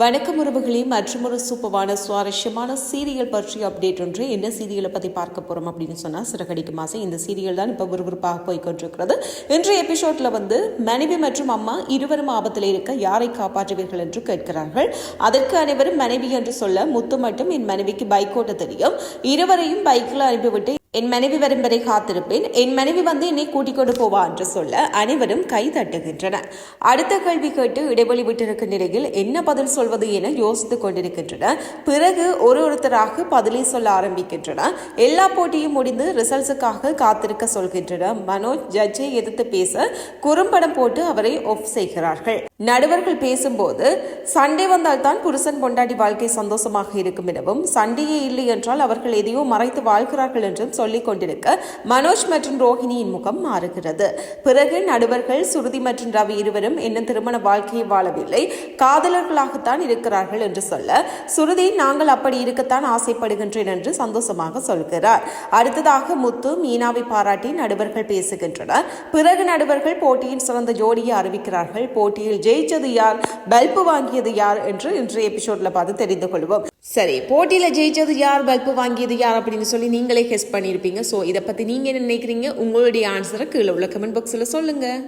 வணக்கம் உறவுகளே மற்றும் ஒரு சூப்பரான சுவாரஸ்யமான சீரியல் பற்றி அப்டேட் ஒன்று. என்ன சீரியலை பற்றி பார்க்க போகிறோம் அப்படின்னு சொன்னால் சிறகடிக்கு மாதம் இந்த சீரியல் தான் இப்போ விறுவிறுப்பாக போய்கொண்டிருக்கிறது இன்றைய எபிசோடில் வந்து மனைவி மற்றும் அம்மா இருவரும் ஆபத்தில் இருக்க யாரை காப்பாற்றுவீர்கள் என்று கேட்கிறார்கள். அதற்கு அனைவரும் மனைவி என்று சொல்ல முத்து மட்டும் என் மனைவிக்கு பைக் ஓட்ட தெரியும். இருவரையும் பைக்கில் அனுப்பிவிட்டு என் மனைவி வரும் வரை காத்திருப்பேன். என் மனைவி வந்து என்னை கூட்டிக் கொண்டு போவா என்று சொல்ல அனைவரும் கை தட்டுகின்றனர் அடுத்த கேள்வி கேட்டு இடைவெளி விட்டிருக்கும் நிலையில் என்ன பதில் சொல்வது என யோசித்துக் கொண்டிருக்கின்றனர் பிறகு ஒரு ஒருத்தராக பதிலை சொல்ல ஆரம்பிக்கின்றனர் எல்லா போட்டியும் முடிந்து ரிசல்ட்ஸுக்காக காத்திருக்க சொல்கின்றனர் மனோஜ் ஜட்ஜை எதிர்த்து பேச குறும்படம் போட்டு அவரை ஒஃப் செய்கிறார்கள். நடுவர்கள் பேசும்போது சண்டை வந்தால்தான் புருஷன் பொண்டாட்டி வாழ்க்கை சந்தோஷமாக இருக்கும் எனவும் சண்டையே இல்லை என்றால் அவர்கள் எதையோ மறைத்து வாழ்கிறார்கள் என்றும் சொல்லிக் கொண்டிருக்க மனோஜ் மற்றும் ரோஹிணியின் முகம் மாறுகிறது. பிறகு நடுவர்கள் சுருதி மற்றும் ரவி இருவரும் இன்னும் திருமண வாழ்க்கையை வாழவில்லை. காதலர்களாகத்தான் இருக்கிறார்கள் என்று சொல்ல சுருதி நாங்கள் அப்படி இருக்கத்தான் ஆசைப்படுகின்றேன் என்று சந்தோஷமாக சொல்கிறார். அடுத்ததாக முத்து மீனாவை பாராட்டி நடுவர்கள் பேசுகின்றனர். பிறகு நடுவர்கள் போட்டியின் சிறந்த ஜோடியை அறிவிக்கிறார்கள். போட்டியில் ஜெயிச்சது யார்? பல்பு வாங்கியது யார்? என்று இன்றைய எபிசோட்ல பார்த்து தெரிந்து கொள்வோம். சரி போட்டியில் ஜெயிச்சது யார்? பல்பு வாங்கியது யார்? அப்படின்னு சொல்லி நீங்களே ஹெஸ் பண்ணியிருப்பீங்க ஸோ இதை பற்றி நீங்கள் என்ன நினைக்கிறீங்க? உங்களுடைய ஆன்சரை கீழே உள்ள கமெண்ட் பாக்ஸில் சொல்லுங்கள்